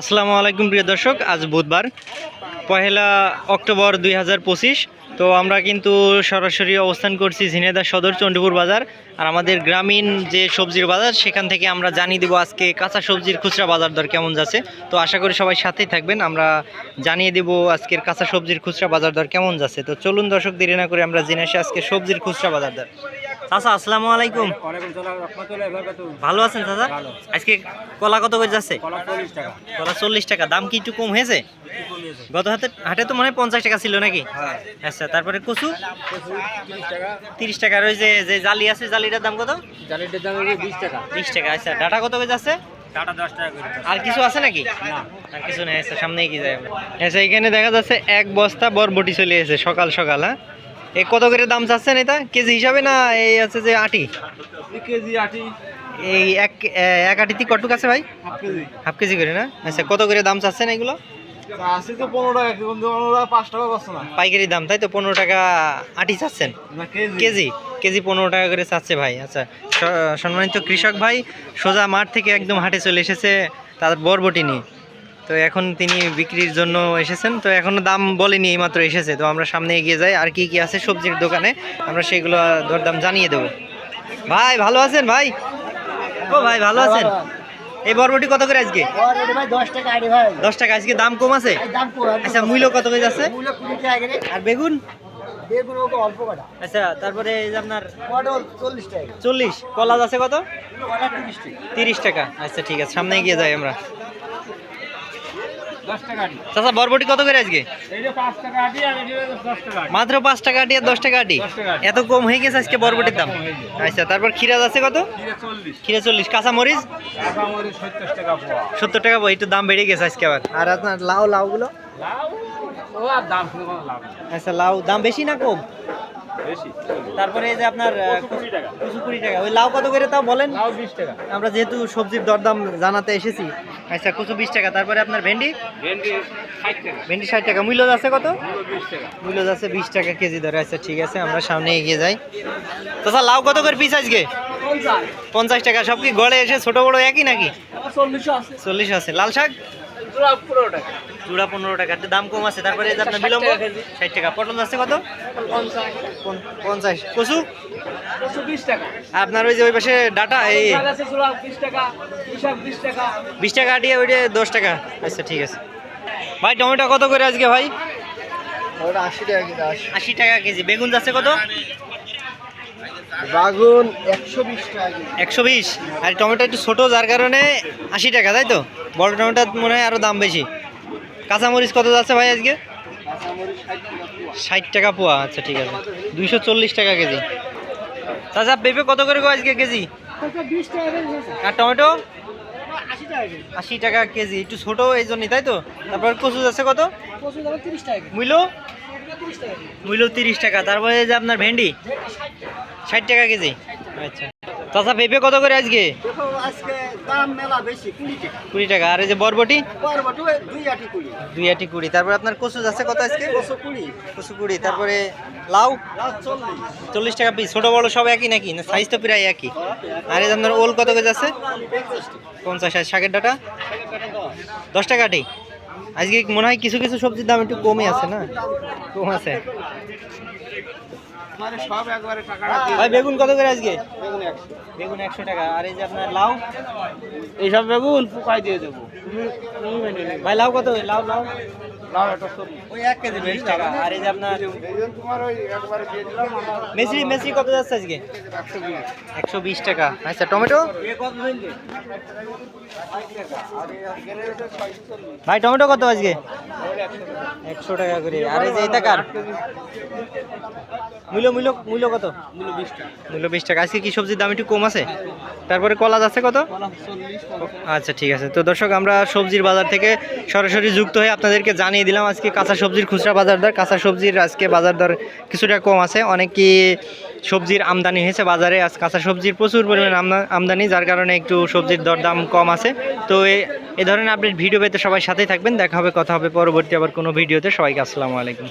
আসসালামু আলাইকুম প্রিয় দর্শক, আজ বুধবার, পহেলা অক্টোবর দুই হাজার পঁচিশ। তো আমরা কিন্তু সরাসরি অবস্থান করছি ঝিনেদা সদর, চণ্ডীপুর বাজার। আর আমাদের গ্রামীণ যে সবজির বাজার, সেখান থেকে আমরা জানিয়ে দেবো আজকে কাঁচা সবজির খুচরা বাজার দর কেমন যাচ্ছে। তো আশা করি সবাই সাথেই থাকবেন, আমরা জানিয়ে দেবো আজকের কাঁচা সবজির খুচরা বাজার দর কেমন যাচ্ছে। তো চলুন দর্শক, দেরি না করে আমরা জেনে আসি আজকে সবজির খুচরা বাজার দর। চাচা আসসালামু আলাইকুম। ভালো আছেন চাচা? আজকে কলা কত করে যাচ্ছে? কলা চল্লিশ টাকা। দাম কি একটু কম হয়েছে? গত হাতে হাটে তো মনে হয় পঞ্চাশ টাকা ছিল নাকি? হ্যাঁ। আচ্ছা তারপরে কচু? তিরিশ টাকা। ওই যে যে জালি আছে জালিটার দাম কত? জালিটার দাম বিশ টাকা। বিশ টাকা। আচ্ছা ডাটা কত করে যাচ্ছে? আর কিছু আছে নাকি? আর কিছু নেই আচ্ছা সামনে এগিয়ে যায়। আচ্ছা এখানে দেখা যাচ্ছে এক বস্তা বরবটি চলে এসেছে সকাল সকাল হ্যাঁ? এ কত করে দাম চাচ্ছেন এটা? কেজি হিসাবে না এই আছে যে আটি? কেজি আটি। এই এক এক আটিতে কটুক আছে ভাই? Half KG. হাফ কেজি করে না? আচ্ছা কত করে দাম চাচ্ছেন এগুলো? আশি তো পনেরো টাকা পনেরো টাকা পাঁচ টাকা না। পাইকারি দাম তাই তো? পনেরো টাকা আটি চাচ্ছেন। কেজি। কেজি? পনেরো টাকা করে চাচ্ছে ভাই আচ্ছা। সম্মানিত কৃষক ভাই সোজা মাঠ থেকে একদম হাটে চলে এসেছে তার বরবটি নিয়ে। তো এখন তিনি বিক্রির জন্য এসেছেন। তো এখনও দাম বলেনি এইমাত্র এসেছে। তো আমরা সামনে এগিয়ে যাই আর কি কি আছে সবজির দোকানে আমরা সেগুলো দরদাম জানিয়ে দেবো। ভাই ভালো আছেন ভাই? ও ভাই ভালো আছেন? এই বরবটি কত করে আজকে? দশ টাকা আজকে দাম কম আছে? দাম কম আচ্ছা মূল্য কত করে যাচ্ছে? আর বেগুন? বেগুন ওকে অল্প কটা। আচ্ছা তারপরে এই যে আপনার চল্লিশ কলা আছে কত? তিরিশ টাকা। আচ্ছা ঠিক আছে সামনে গিয়ে যাই আমরা। চাচা বরবটি কত করে আজকে? এই যে পাঁচ টাকা আটি আর এই যে দশ টাকা আটি। মাত্র পাঁচ টাকা আটি আর দশ টাকা আটি। এত কম হয়ে গেছে আজকে বরবটির দাম? আচ্ছা তারপর খিরাজ আছে কত? খিরা চল্লিশ। কাঁচা মরিচ? সত্তর টাকা একটু দাম বেড়ে গেছে আজকে আবার। আর আপনার লাউ লাউগুলো? আচ্ছা লাউ দাম বেশি না কম? তারপরে এই যে আপনার আহ, কুড়ি টাকা। ওই লাউ কত করে তাও বলেন? লাউ বিশ টাকা। আমরা যেহেতু সবজির দরদাম জানাতে এসেছি। আচ্ছা কুচু বিশ টাকা। তারপরে আপনার ভেন্ডি? ভেন্ডি ষাট টাকা। ভেন্ডি ষাট টাকা। মূল্য আছে কত? মূল্য যাচ্ছে বিশ টাকা কেজি ধরে। আচ্ছা ঠিক আছে আমরা সামনে এগিয়ে যাই। তো স্যার লাউ কত করে পিস আজকে? পঞ্চাশ। টাকা। সব কি গড়ে এসে ছোট বড় একই নাকি? চল্লিশ আছে। লাল শাক? পনেরো টাকা। চূড়া পনেরো টাকা। একটু দাম কম আছে তারপরে আপনার বিলম্ব ষাট টাকা পটল আছে কত? পঞ্চাশ। কচু? একশো বিশ টাকা। আপনার ওই যে ওই পাশে ডাটা এই বিশ টাকা হিসাব বিশ টাকা। আটিয়ে ওইটা দশ টাকা। আচ্ছা ঠিক আছে। ভাই টমেটো কত করে আজকে ভাই? আশি টাকা আশি। আশি টাকা কেজি। বেগুন যাচ্ছে কত? বাগুন একশো বিশ টাকা একশো বিশ? আর টমেটো একটু ছোটো যার কারণে আশি টাকা তাই তো? বড় টমেটো মনে হয় আরও দাম বেশি। কাঁচামরিচ কত যাচ্ছে ভাই আজকে? ষাট টাকা পোয়া। আচ্ছা ঠিক আছে। দুইশো চল্লিশ টাকা কেজি। চাচা পেঁপে কত করে গো আজকে কেজি? আর টমেটো? আশি টাকা কেজি। একটু ছোটো এই জন্যই তাই তো? তারপর কচু যাচ্ছে কত? মূল্য মূল্য তিরিশ টাকা তারপরে এই যে আপনার ভেন্ডি? ষাট টাকা কেজি? আচ্ছা। চাচা পেঁপে কত করে আজকে? দেখো আজকে দাম মেলা বেশি কুড়ি টাকা। আর এই যে বরবটি? দুই আটি কুড়ি। তারপর আপনার কচু যাচ্ছে কত আজকে? কচু কুড়ি। তারপরে লাউ? চল্লিশ। টাকা পিস ছোটো বড় সব একই নাকি? না সাইজ তো প্রায় একই। আর এই যে আপনার ওল কত করে যাচ্ছে পঞ্চাশ। আর শাকের ডাটা? দশ টাকা আটি। আজকে মনে হয় কিছু কিছু সবজির দাম একটু কমে আছে না? কম আছে। ভাই বেগুন কত করে আজকে? বেগুন একশো টাকা। আর এই যে আপনার লাউ? এইসব বেগুন পোকায় দিয়ে দেবো। ভাই লাউ কত? লাউ লাউ? মেসরি মেসরি কত যাচ্ছে আজকে? একশো বিশ টাকা। আচ্ছা টমেটো? ভাই, টমেটো কত আজকে? একশো টাকা করে। আর এই যে এটা কার? মূল্য মূল্য মূল্য কত? মূল্য বিশ টাকা। মূল্য বিশ টাকা। আজকে কি সবজির দাম একটু কম আছে? তারপরে কলা যাচ্ছে কত? আচ্ছা ঠিক আছে। তো দর্শক আমরা সবজির বাজার থেকে সরাসরি যুক্ত হয়ে আপনাদেরকে জানিয়ে দিলাম আজকে কাঁচা সবজির খুচরা বাজার দর কাঁচা সবজির আজকে বাজার দর কিছুটা কম আছে। অনেক কি সবজির আমদানি হয়েছে বাজারে। আজ কাঁচা সবজির প্রচুর পরিমাণ আমদা- আমদানি যার কারণে একটু সবজির দর দাম কম আছে। তো এ- এ ধরনের আপডেট ভিডিও পেতে সবাই সাথেই থাকবেন। দেখা হবে কথা হবে পরবর্তী আবার কোনো ভিডিওতে সবাইকে আসসালামু আলাইকুম।